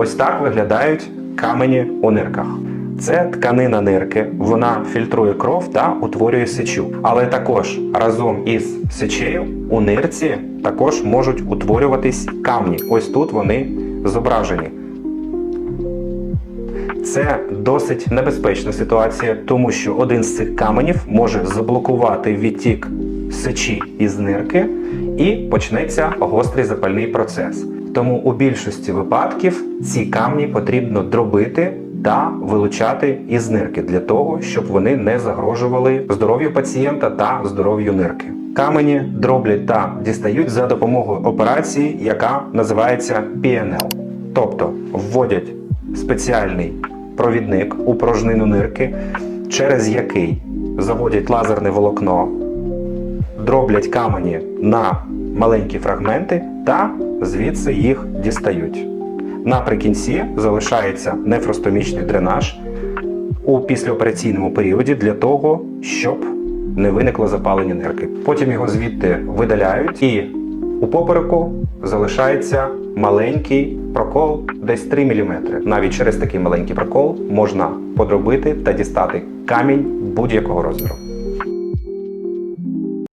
Ось так виглядають камені у нирках. Це тканина нирки, вона фільтрує кров та утворює сечу. Але також разом із сечею у нирці також можуть утворюватись камні. Ось тут вони зображені. Це досить небезпечна ситуація, тому що один з цих каменів може заблокувати відтік сечі із нирки і почнеться гострий запальний процес. Тому у більшості випадків ці камні потрібно дробити та вилучати із нирки для того, щоб вони не загрожували здоров'ю пацієнта та здоров'ю нирки. Камені дроблять та дістають за допомогою операції, яка називається PNL. Тобто вводять спеціальний провідник у порожнину нирки, через який заводять лазерне волокно, дроблять камені на маленькі фрагменти та звідси їх дістають. Наприкінці залишається нефростомічний дренаж у післяопераційному періоді для того, щоб не виникло запалення нирки. Потім його звідти видаляють і у попереку залишається маленький прокол десь 3 мм. Навіть через такий маленький прокол можна подробити та дістати камінь будь-якого розміру.